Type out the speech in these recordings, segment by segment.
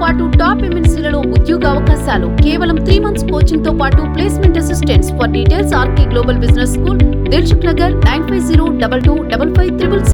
పాటు టాప్ ఎంఎన్సీలలో ఉద్యోగ అవకాశాలు కేవలం త్రీ మంత్స్ కోచింగ్తో పాటు placement assistants for details RK global business school Dilsukh Nagar nine five zero double two double five triple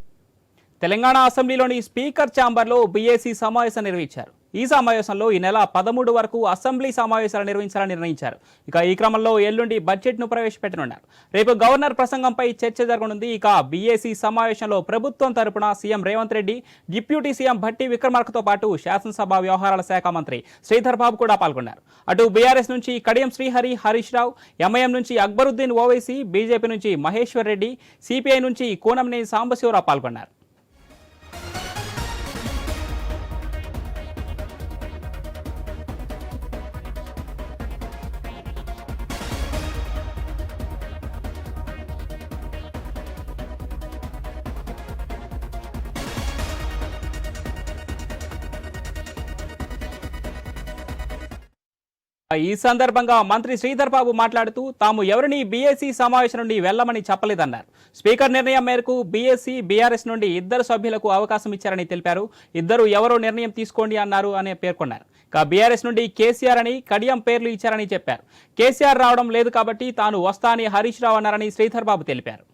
Telangana అసెంబ్లీలోని speaker ఛాంబర్లో BAC సమావేశం నిర్వహించారు. ఈ సమావేశంలో ఈ నెల పదమూడు వరకు అసెంబ్లీ సమావేశాలు నిర్వహించాలని నిర్ణయించారు. ఇక ఈ క్రమంలో ఎల్లుండి బడ్జెట్ను ప్రవేశపెట్టనున్నారు. రేపు గవర్నర్ ప్రసంగంపై చర్చ జరగనుంది. ఇక బీఏసీ సమావేశంలో ప్రభుత్వం తరపున CM Revanth Reddy deputy CM Bhatti విక్రమార్కతో పాటు శాసనసభ వ్యవహారాల శాఖ మంత్రి శ్రీధర్ బాబు కూడా పాల్గొన్నారు. అటు బీఆర్ఎస్ నుంచి కడియం శ్రీహరి హరీష్ రావు ఎంఐఎం నుంచి అక్బరుద్దీన్ ఓవైసీ బీజేపీ నుంచి మహేశ్వర్ రెడ్డి సిపిఐ నుంచి కూనంనేని సాంబశివరావు పాల్గొన్నారు. ఈ సందర్భంగా మంత్రి శ్రీధర్ బాబు మాట్లాడుతూ తాము ఎవరిని బీఎస్సీ సమావేశం నుండి వెళ్ళమని చెప్పలేదన్నారు. స్పీకర్ నిర్ణయం మేరకు బీఎస్సీ బీఆర్ఎస్ నుండి ఇద్దరు సభ్యులకు అవకాశం ఇచ్చారని తెలిపారు. ఇద్దరు ఎవరో నిర్ణయం తీసుకోండి అన్నారు అని పేర్కొన్నారు. ఇక బీఆర్ఎస్ నుండి కేసీఆర్ అని కడియం పేర్లు ఇచ్చారని చెప్పారు. కేసీఆర్ రావడం లేదు కాబట్టి తాను వస్తా అని హరీష్ రావు అన్నారని శ్రీధర్ బాబు తెలిపారు.